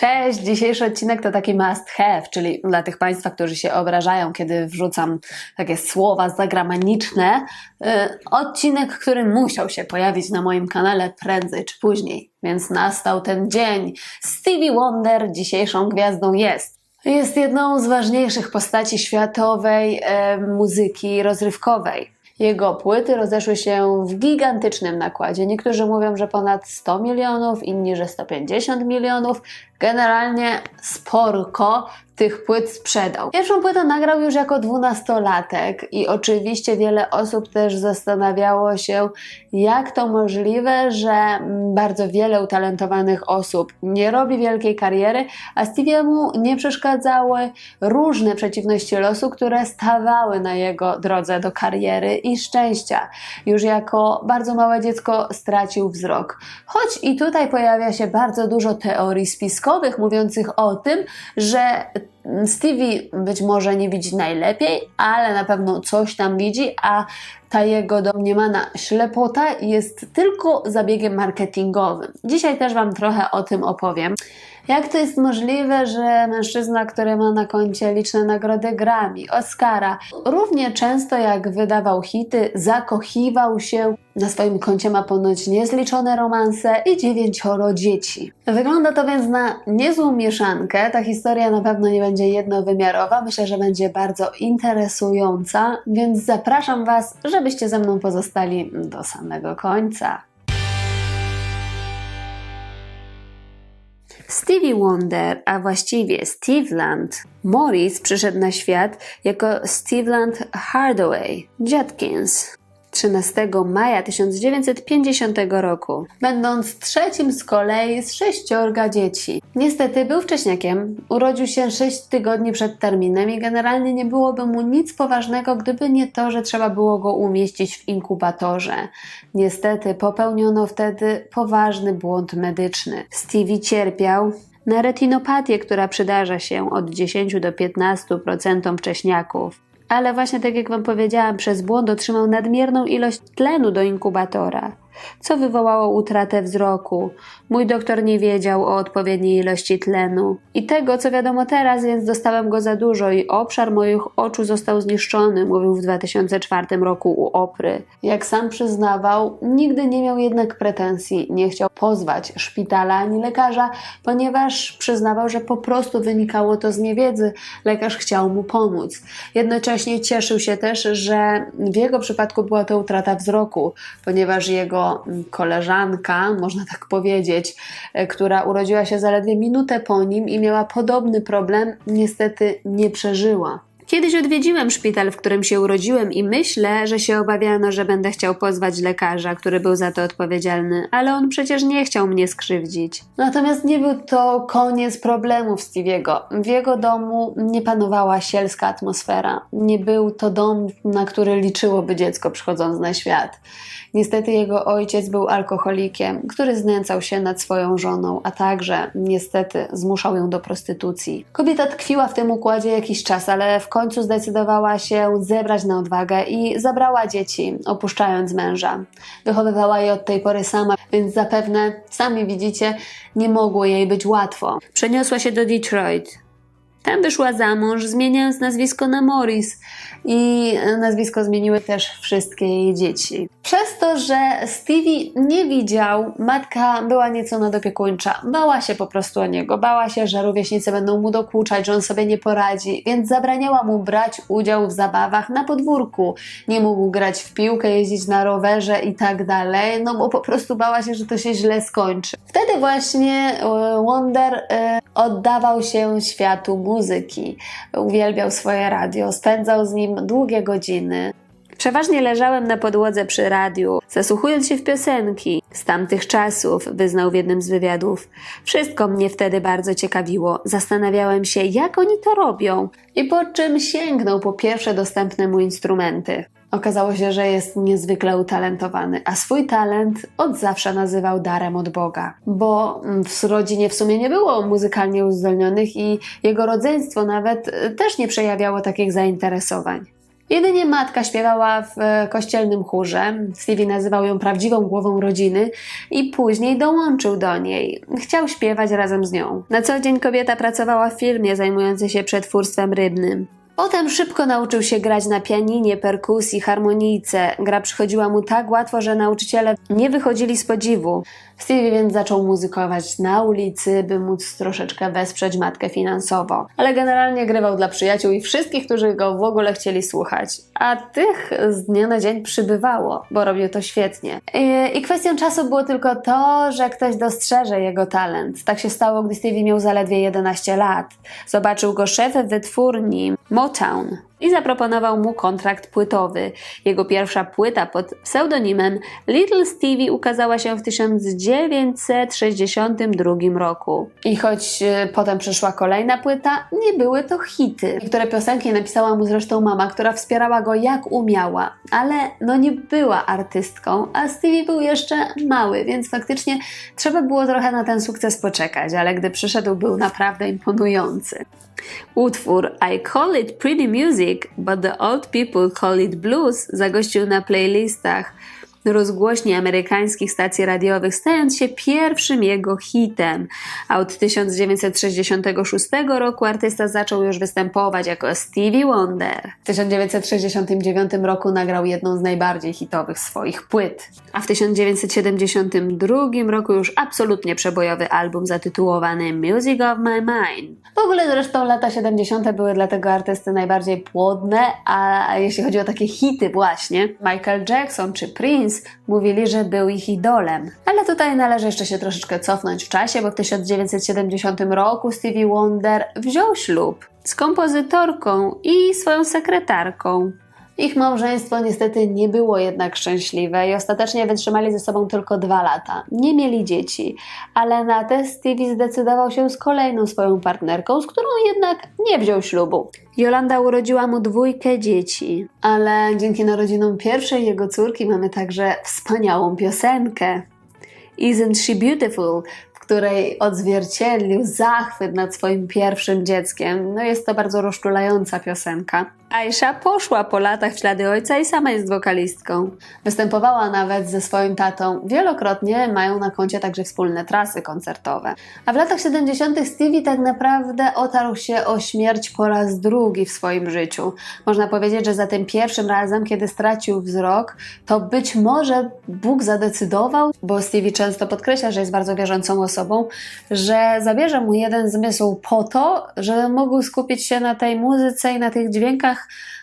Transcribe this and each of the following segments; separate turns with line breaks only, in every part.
Cześć! Dzisiejszy odcinek to taki must have, czyli dla tych Państwa, którzy się obrażają, kiedy wrzucam takie słowa zagraniczne. Yy, odcinek, który musiał się pojawić na moim kanale prędzej czy później, więc nastał ten dzień. Stevie Wonder dzisiejszą gwiazdą jest. Jest jedną z ważniejszych postaci światowej e, muzyki rozrywkowej. Jego płyty rozeszły się w gigantycznym nakładzie. Niektórzy mówią, że ponad 100 milionów, inni, że 150 milionów. Generalnie sporko tych płyt sprzedał. Pierwszą płytę nagrał już jako dwunastolatek i oczywiście wiele osób też zastanawiało się, jak to możliwe, że bardzo wiele utalentowanych osób nie robi wielkiej kariery, a Stevie'emu nie przeszkadzały różne przeciwności losu, które stawały na jego drodze do kariery i szczęścia. Już jako bardzo małe dziecko stracił wzrok. Choć i tutaj pojawia się bardzo dużo teorii spiskowych mówiących o tym, że Stevie być może nie widzi najlepiej, ale na pewno coś tam widzi, a ta jego domniemana ślepota jest tylko zabiegiem marketingowym. Dzisiaj też Wam trochę o tym opowiem. Jak to jest możliwe, że mężczyzna, który ma na koncie liczne nagrody Grammy, Oscara, równie często jak wydawał hity, zakochiwał się, na swoim koncie ma ponoć niezliczone romanse i dziewięcioro dzieci. Wygląda to więc na niezłą mieszankę. Ta historia na pewno nie będzie jednowymiarowa. Myślę, że będzie bardzo interesująca, więc zapraszam Was, żebyście ze mną pozostali do samego końca. Stevie Wonder, a właściwie Steveland. Morris przyszedł na świat jako Steveland Hardaway Judkins 13 maja 1950 roku, będąc trzecim z kolei z sześciorga dzieci. Niestety był wcześniakiem, urodził się 6 tygodni przed terminem i generalnie nie byłoby mu nic poważnego, gdyby nie to, że trzeba było go umieścić w inkubatorze. Niestety popełniono wtedy poważny błąd medyczny. Stevie cierpiał na retinopatię, która przydarza się od 10 do 15% wcześniaków. Ale właśnie tak jak Wam powiedziałam, przez błąd otrzymał nadmierną ilość tlenu do inkubatora co wywołało utratę wzroku. Mój doktor nie wiedział o odpowiedniej ilości tlenu. I tego, co wiadomo teraz, więc dostałem go za dużo i obszar moich oczu został zniszczony, mówił w 2004 roku u Opry. Jak sam przyznawał, nigdy nie miał jednak pretensji, nie chciał pozwać szpitala ani lekarza, ponieważ przyznawał, że po prostu wynikało to z niewiedzy. Lekarz chciał mu pomóc. Jednocześnie cieszył się też, że w jego przypadku była to utrata wzroku, ponieważ jego koleżanka, można tak powiedzieć, e, która urodziła się zaledwie minutę po nim i miała podobny problem, niestety nie przeżyła. Kiedyś odwiedziłem szpital, w którym się urodziłem i myślę, że się obawiano, że będę chciał pozwać lekarza, który był za to odpowiedzialny, ale on przecież nie chciał mnie skrzywdzić. Natomiast nie był to koniec problemów Stevie'ego. W jego domu nie panowała sielska atmosfera. Nie był to dom, na który liczyłoby dziecko przychodząc na świat. Niestety jego ojciec był alkoholikiem, który znęcał się nad swoją żoną, a także niestety zmuszał ją do prostytucji. Kobieta tkwiła w tym układzie jakiś czas, ale w końcu zdecydowała się zebrać na odwagę i zabrała dzieci, opuszczając męża. Wychowywała je od tej pory sama, więc zapewne, sami widzicie, nie mogło jej być łatwo. Przeniosła się do Detroit. Tam wyszła za mąż, zmieniając nazwisko na Morris i nazwisko zmieniły też wszystkie jej dzieci. Przez to, że Stevie nie widział, matka była nieco nadopiekuńcza. Bała się po prostu o niego, bała się, że rówieśnicy będą mu dokuczać, że on sobie nie poradzi, więc zabraniała mu brać udział w zabawach na podwórku. Nie mógł grać w piłkę, jeździć na rowerze i tak dalej, no bo po prostu bała się, że to się źle skończy. Wtedy właśnie e, Wonder e, oddawał się światu muzyki. Uwielbiał swoje radio, spędzał z nim długie godziny. Przeważnie leżałem na podłodze przy radiu, zasłuchując się w piosenki z tamtych czasów, wyznał w jednym z wywiadów. Wszystko mnie wtedy bardzo ciekawiło. Zastanawiałem się, jak oni to robią i po czym sięgnął po pierwsze dostępne mu instrumenty. Okazało się, że jest niezwykle utalentowany, a swój talent od zawsze nazywał darem od Boga, bo w rodzinie w sumie nie było muzykalnie uzdolnionych i jego rodzeństwo nawet też nie przejawiało takich zainteresowań. Jedynie matka śpiewała w e, kościelnym chórze. Stevie nazywał ją prawdziwą głową rodziny i później dołączył do niej. Chciał śpiewać razem z nią. Na co dzień kobieta pracowała w firmie zajmującej się przetwórstwem rybnym. Potem szybko nauczył się grać na pianinie, perkusji, harmonijce. Gra przychodziła mu tak łatwo, że nauczyciele nie wychodzili z podziwu. Stevie więc zaczął muzykować na ulicy, by móc troszeczkę wesprzeć matkę finansowo. Ale generalnie grywał dla przyjaciół i wszystkich, którzy go w ogóle chcieli słuchać. A tych z dnia na dzień przybywało, bo robił to świetnie. I, kwestią czasu było tylko to, że ktoś dostrzeże jego talent. Tak się stało, gdy Stevie miał zaledwie 11 lat. Zobaczył go szef wytwórni Motown i zaproponował mu kontrakt płytowy. Jego pierwsza płyta pod pseudonimem Little Stevie ukazała się w 1962 roku. I choć e, potem przyszła kolejna płyta, nie były to hity. Niektóre piosenki napisała mu zresztą mama, która wspierała go jak umiała, ale no nie była artystką, a Stevie był jeszcze mały, więc faktycznie trzeba było trochę na ten sukces poczekać, ale gdy przyszedł, był naprawdę imponujący. Utwór I Call It Pretty Music, but the Old People Call It Blues zagościł na playlistach rozgłośni amerykańskich stacji radiowych, stając się pierwszym jego hitem. A od 1966 roku artysta zaczął już występować jako Stevie Wonder. W 1969 roku nagrał jedną z najbardziej hitowych swoich płyt. A w 1972 roku już absolutnie przebojowy album zatytułowany Music of My Mind. W ogóle zresztą lata 70. były dla tego artysty najbardziej płodne, a jeśli chodzi o takie hity właśnie, Michael Jackson czy Prince mówili, że był ich idolem. Ale tutaj należy jeszcze się troszeczkę cofnąć w czasie, bo w 1970 roku Stevie Wonder wziął ślub z kompozytorką i swoją sekretarką. Ich małżeństwo niestety nie było jednak szczęśliwe i ostatecznie wytrzymali ze sobą tylko dwa lata. Nie mieli dzieci, ale na te Stevie zdecydował się z kolejną swoją partnerką, z którą jednak nie wziął ślubu. Jolanda urodziła mu dwójkę dzieci, ale dzięki narodzinom pierwszej jego córki mamy także wspaniałą piosenkę. Isn't she beautiful? której odzwierciedlił zachwyt nad swoim pierwszym dzieckiem. No jest to bardzo rozczulająca piosenka. Aisha poszła po latach w ślady ojca i sama jest wokalistką. Występowała nawet ze swoim tatą. Wielokrotnie mają na koncie także wspólne trasy koncertowe. A w latach 70. Stevie tak naprawdę otarł się o śmierć po raz drugi w swoim życiu. Można powiedzieć, że za tym pierwszym razem, kiedy stracił wzrok, to być może Bóg zadecydował, bo Stevie często podkreśla, że jest bardzo wierzącą osobą, że zabierze mu jeden zmysł po to, że mógł skupić się na tej muzyce i na tych dźwiękach,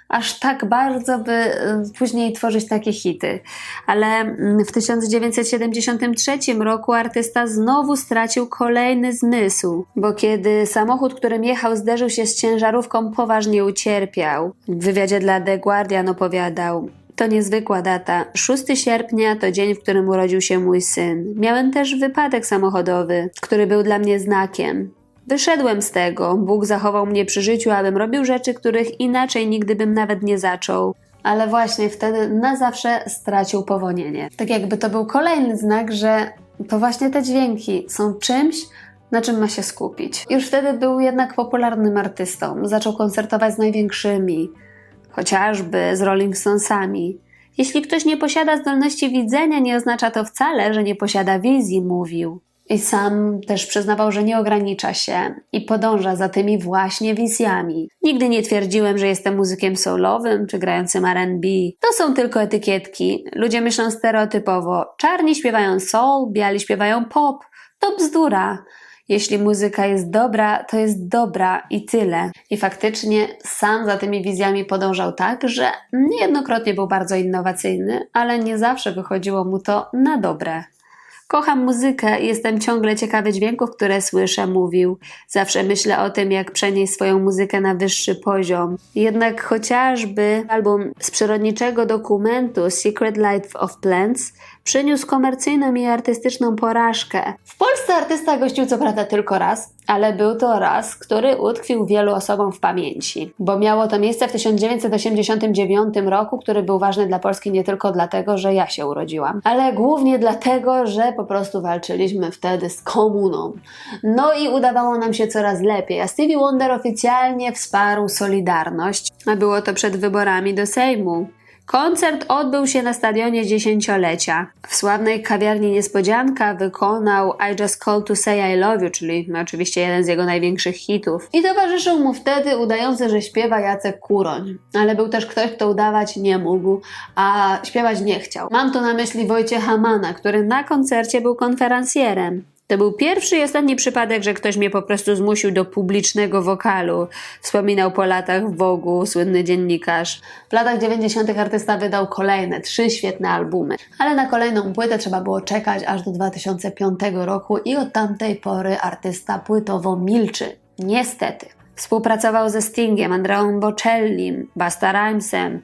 aż tak bardzo, by y, później tworzyć takie hity. Ale mm, w 1973 roku artysta znowu stracił kolejny zmysł, bo kiedy samochód, którym jechał, zderzył się z ciężarówką, poważnie ucierpiał. W wywiadzie dla The Guardian opowiadał. To niezwykła data. 6 sierpnia to dzień, w którym urodził się mój syn. Miałem też wypadek samochodowy, który był dla mnie znakiem. Wyszedłem z tego. Bóg zachował mnie przy życiu, abym robił rzeczy, których inaczej nigdy bym nawet nie zaczął. Ale właśnie wtedy na zawsze stracił powonienie. Tak jakby to był kolejny znak, że to właśnie te dźwięki są czymś, na czym ma się skupić. Już wtedy był jednak popularnym artystą. Zaczął koncertować z największymi, chociażby z Rolling Stonesami. Jeśli ktoś nie posiada zdolności widzenia, nie oznacza to wcale, że nie posiada wizji, mówił. I sam też przyznawał, że nie ogranicza się i podąża za tymi właśnie wizjami. Nigdy nie twierdziłem, że jestem muzykiem soulowym czy grającym R&B. To są tylko etykietki. Ludzie myślą stereotypowo. Czarni śpiewają soul, biali śpiewają pop. To bzdura. Jeśli muzyka jest dobra, to jest dobra i tyle. I faktycznie sam za tymi wizjami podążał tak, że niejednokrotnie był bardzo innowacyjny, ale nie zawsze wychodziło mu to na dobre. Kocham muzykę i jestem ciągle ciekawy dźwięków, które słyszę, mówił. Zawsze myślę o tym, jak przenieść swoją muzykę na wyższy poziom. Jednak chociażby album z przyrodniczego dokumentu Secret Life of Plants przyniósł komercyjną i artystyczną porażkę. W Polsce artysta gościł co prawda tylko raz, ale był to raz, który utkwił wielu osobom w pamięci, bo miało to miejsce w 1989 roku, który był ważny dla Polski nie tylko dlatego, że ja się urodziłam, ale głównie dlatego, że po prostu walczyliśmy wtedy z komuną. No i udawało nam się coraz lepiej, a Stevie Wonder oficjalnie wsparł Solidarność, a było to przed wyborami do Sejmu. Koncert odbył się na stadionie dziesięciolecia. W sławnej kawiarni Niespodzianka wykonał I Just Called to Say I Love You, czyli no, oczywiście jeden z jego największych hitów. I towarzyszył mu wtedy udający, że śpiewa Jacek Kuroń. Ale był też ktoś, kto udawać nie mógł, a śpiewać nie chciał. Mam tu na myśli Wojciecha Mana, który na koncercie był konferencjerem. To był pierwszy i ostatni przypadek, że ktoś mnie po prostu zmusił do publicznego wokalu. Wspominał po latach w Wogu słynny dziennikarz. W latach 90. artysta wydał kolejne, trzy świetne albumy. Ale na kolejną płytę trzeba było czekać aż do 2005 roku i od tamtej pory artysta płytowo milczy. Niestety. Współpracował ze Stingiem, Andreą Bocellim, Basta Rhymesem,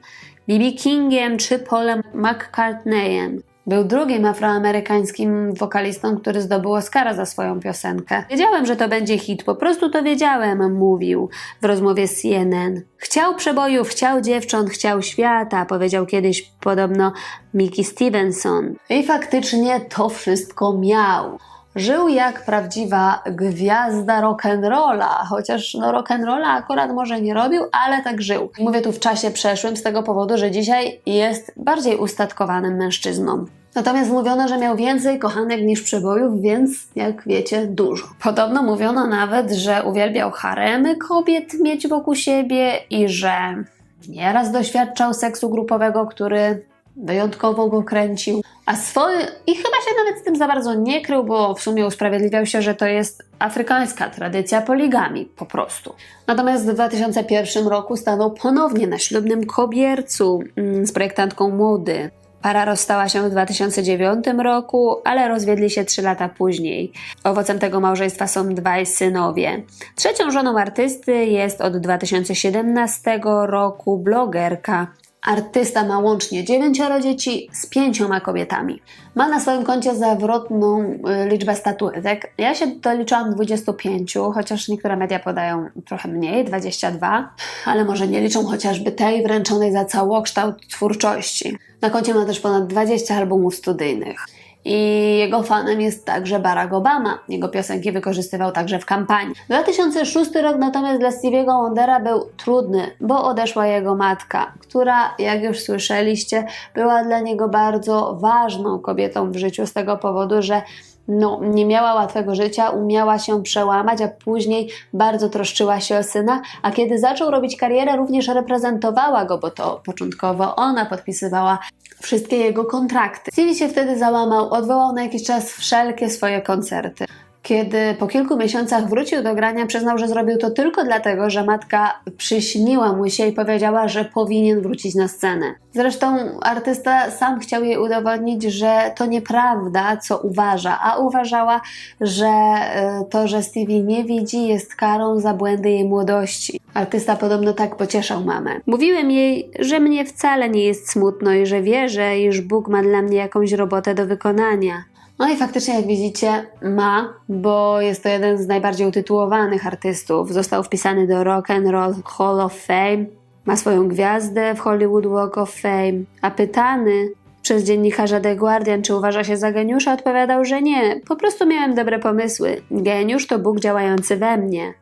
B.B. Kingiem czy Paulem McCartneyem. Był drugim afroamerykańskim wokalistą, który zdobył Oscara za swoją piosenkę. Wiedziałem, że to będzie hit, po prostu to wiedziałem, mówił w rozmowie z CNN. Chciał przebojów, chciał dziewcząt, chciał świata, powiedział kiedyś podobno Mickey Stevenson. I faktycznie to wszystko miał. Żył jak prawdziwa gwiazda rock'n'rolla, chociaż no rock'n'rolla akurat może nie robił, ale tak żył. Mówię tu w czasie przeszłym z tego powodu, że dzisiaj jest bardziej ustatkowanym mężczyzną. Natomiast mówiono, że miał więcej kochanek niż przebojów, więc jak wiecie, dużo. Podobno mówiono nawet, że uwielbiał haremy kobiet mieć wokół siebie i że nieraz doświadczał seksu grupowego, który wyjątkowo go kręcił. A swoje. I chyba się nawet z tym za bardzo nie krył, bo w sumie usprawiedliwiał się, że to jest afrykańska tradycja poligami, po prostu. Natomiast w 2001 roku stanął ponownie na ślubnym kobiercu mm, z projektantką młody. Para rozstała się w 2009 roku, ale rozwiedli się 3 lata później. Owocem tego małżeństwa są dwaj synowie. Trzecią żoną artysty jest od 2017 roku blogerka Artysta ma łącznie dziewięcioro dzieci z pięcioma kobietami. Ma na swoim koncie zawrotną y, liczbę statuetek. Ja się doliczyłam 25, chociaż niektóre media podają trochę mniej, 22, ale może nie liczą chociażby tej wręczonej za całokształt twórczości. Na koncie ma też ponad 20 albumów studyjnych. I jego fanem jest także Barack Obama. Jego piosenki wykorzystywał także w kampanii. 2006 rok natomiast dla Stevie'ego Wondera był trudny, bo odeszła jego matka, która, jak już słyszeliście, była dla niego bardzo ważną kobietą w życiu z tego powodu, że no, nie miała łatwego życia, umiała się przełamać, a później bardzo troszczyła się o syna, a kiedy zaczął robić karierę, również reprezentowała go, bo to początkowo ona podpisywała wszystkie jego kontrakty. Stevie się wtedy załamał, odwołał na jakiś czas wszelkie swoje koncerty. Kiedy po kilku miesiącach wrócił do grania, przyznał, że zrobił to tylko dlatego, że matka przyśniła mu się i powiedziała, że powinien wrócić na scenę. Zresztą artysta sam chciał jej udowodnić, że to nieprawda, co uważa, a uważała, że e, to, że Stevie nie widzi, jest karą za błędy jej młodości. Artysta podobno tak pocieszał mamę. Mówiłem jej, że mnie wcale nie jest smutno i że wierzę, iż Bóg ma dla mnie jakąś robotę do wykonania. No i faktycznie, jak widzicie, ma, bo jest to jeden z najbardziej utytułowanych artystów. Został wpisany do Rock and Roll Hall of Fame, ma swoją gwiazdę w Hollywood Walk of Fame, a pytany przez dziennikarza The Guardian, czy uważa się za geniusza, odpowiadał, że nie, po prostu miałem dobre pomysły. Geniusz to Bóg działający we mnie.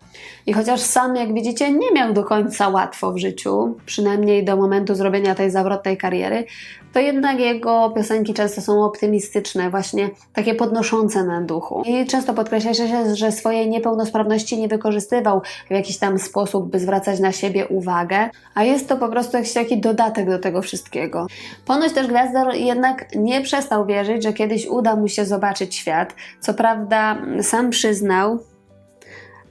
I chociaż sam, jak widzicie, nie miał do końca łatwo w życiu, przynajmniej do momentu zrobienia tej zawrotnej kariery, to jednak jego piosenki często są optymistyczne, właśnie takie podnoszące na duchu. I często podkreśla się, że swojej niepełnosprawności nie wykorzystywał w jakiś tam sposób, by zwracać na siebie uwagę, a jest to po prostu jakiś taki dodatek do tego wszystkiego. Ponoć też Gwiazdor jednak nie przestał wierzyć, że kiedyś uda mu się zobaczyć świat. Co prawda, sam przyznał,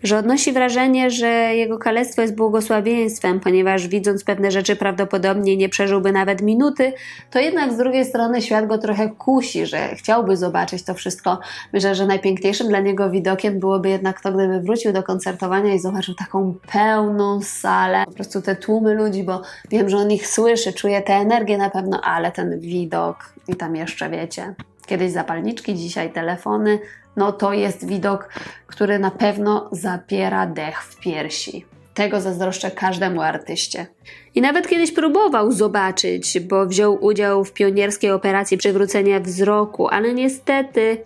że odnosi wrażenie, że jego kalectwo jest błogosławieństwem, ponieważ widząc pewne rzeczy prawdopodobnie nie przeżyłby nawet minuty, to jednak z drugiej strony świat go trochę kusi, że chciałby zobaczyć to wszystko. Myślę, że najpiękniejszym dla niego widokiem byłoby jednak to, gdyby wrócił do koncertowania i zobaczył taką pełną salę, po prostu te tłumy ludzi, bo wiem, że on ich słyszy, czuje tę energię na pewno, ale ten widok i tam jeszcze wiecie, kiedyś zapalniczki, dzisiaj telefony, no to jest widok, który na pewno zapiera dech w piersi. Tego zazdroszczę każdemu artyście. I nawet kiedyś próbował zobaczyć, bo wziął udział w pionierskiej operacji przywrócenia wzroku, ale niestety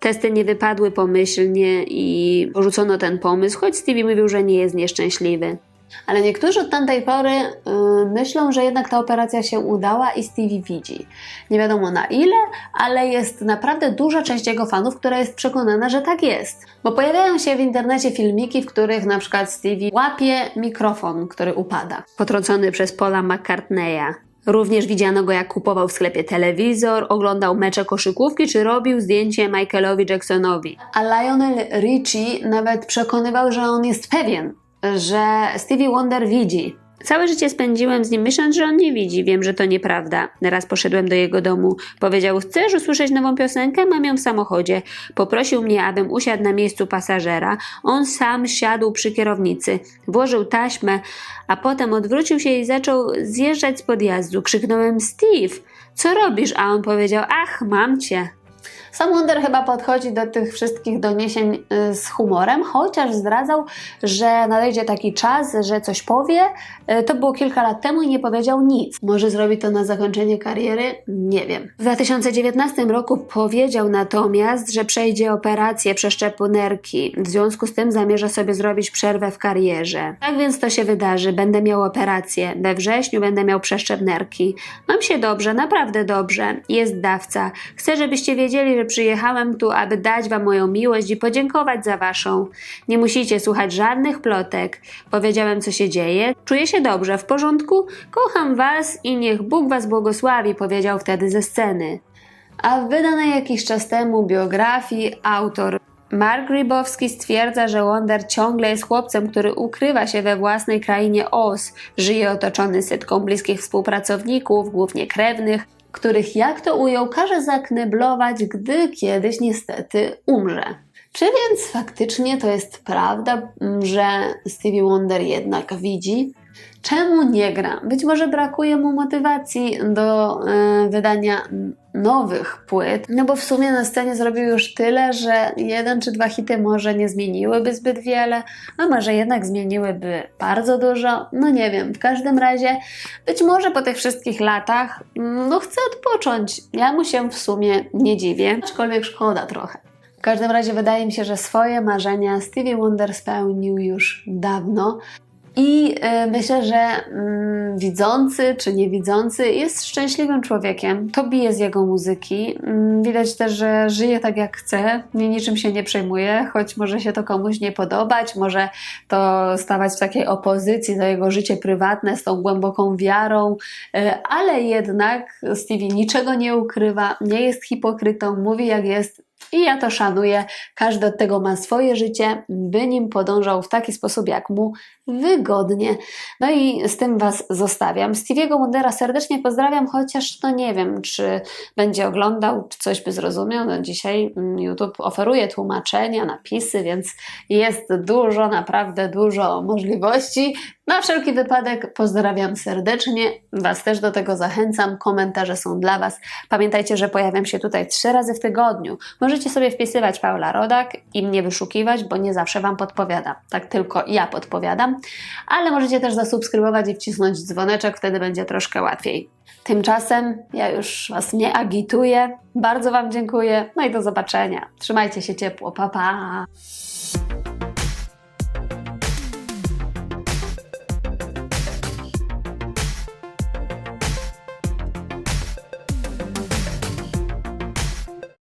testy nie wypadły pomyślnie i porzucono ten pomysł, choć Stevie mówił, że nie jest nieszczęśliwy. Ale niektórzy od tamtej pory yy, myślą, że jednak ta operacja się udała i Stevie widzi. Nie wiadomo na ile, ale jest naprawdę duża część jego fanów, która jest przekonana, że tak jest. Bo pojawiają się w internecie filmiki, w których na przykład Stevie łapie mikrofon, który upada, potrącony przez Paula McCartneya. Również widziano go, jak kupował w sklepie telewizor, oglądał mecze koszykówki czy robił zdjęcie Michaelowi Jacksonowi. A Lionel Richie nawet przekonywał, że on jest pewien, że Stevie Wonder widzi. Całe życie spędziłem z nim myśląc, że on nie widzi. Wiem, że to nieprawda. Raz poszedłem do jego domu. Powiedział, chcesz usłyszeć nową piosenkę? Mam ją w samochodzie. Poprosił mnie, abym usiadł na miejscu pasażera. On sam siadł przy kierownicy. Włożył taśmę, a potem odwrócił się i zaczął zjeżdżać z podjazdu. Krzyknąłem, Steve, co robisz? A on powiedział, ach, mam cię. Sam Wonder chyba podchodzi do tych wszystkich doniesień y, z humorem, chociaż zdradzał, że nadejdzie taki czas, że coś powie. Y, To było kilka lat temu i nie powiedział nic. Może zrobi to na zakończenie kariery? Nie wiem. W 2019 roku powiedział natomiast, że przejdzie operację przeszczepu nerki. W związku z tym zamierza sobie zrobić przerwę w karierze. Tak więc to się wydarzy. Będę miał operację. We wrześniu będę miał przeszczep nerki. Mam się dobrze, naprawdę dobrze. Jest dawca. Chcę, żebyście wiedzieli, że przyjechałem tu, aby dać wam moją miłość i podziękować za waszą. Nie musicie słuchać żadnych plotek. Powiedziałem, co się dzieje. Czuję się dobrze, w porządku? Kocham was i niech Bóg was błogosławi, powiedział wtedy ze sceny. A w wydanej jakiś czas temu biografii autor Mark Rybowski stwierdza, że Wonder ciągle jest chłopcem, który ukrywa się we własnej krainie Oz. Żyje otoczony setką bliskich współpracowników, głównie krewnych, których, jak to ujął, każe zakneblować, gdy kiedyś niestety umrze. Czy więc faktycznie to jest prawda, że Stevie Wonder jednak widzi? Czemu nie gra? Być może brakuje mu motywacji do e, wydania nowych płyt, no bo w sumie na scenie zrobił już tyle, że jeden czy dwa hity może nie zmieniłyby zbyt wiele, a może jednak zmieniłyby bardzo dużo, no nie wiem. W każdym razie, być może po tych wszystkich latach, mm, no chce odpocząć. Ja mu się w sumie nie dziwię, aczkolwiek szkoda trochę. W każdym razie wydaje mi się, że swoje marzenia Stevie Wonder spełnił już dawno. I y, myślę, że mm, widzący czy niewidzący jest szczęśliwym człowiekiem. To bije z jego muzyki. Mm, widać też, że żyje tak jak chce, nie niczym się nie przejmuje, choć może się to komuś nie podobać, może to stawać w takiej opozycji do jego życie prywatne z tą głęboką wiarą, y, ale jednak Stevie niczego nie ukrywa, nie jest hipokrytą, mówi jak jest i ja to szanuję. Każdy od tego ma swoje życie, by nim podążał w taki sposób, jak mu wygodnie. No i z tym Was zostawiam. Stevie'ego Wondera serdecznie pozdrawiam, chociaż no nie wiem, czy będzie oglądał, czy coś by zrozumiał. No dzisiaj YouTube oferuje tłumaczenia, napisy, więc jest dużo, naprawdę dużo możliwości. Na wszelki wypadek pozdrawiam serdecznie. Was też do tego zachęcam. Komentarze są dla Was. Pamiętajcie, że pojawiam się tutaj trzy razy w tygodniu. Możecie sobie wpisywać Paula Rodak i mnie wyszukiwać, bo nie zawsze Wam podpowiadam. Tak tylko ja podpowiadam. Ale możecie też zasubskrybować i wcisnąć dzwoneczek, wtedy będzie troszkę łatwiej. Tymczasem ja już Was nie agituję. Bardzo Wam dziękuję. No i do zobaczenia. Trzymajcie się ciepło. Pa, pa.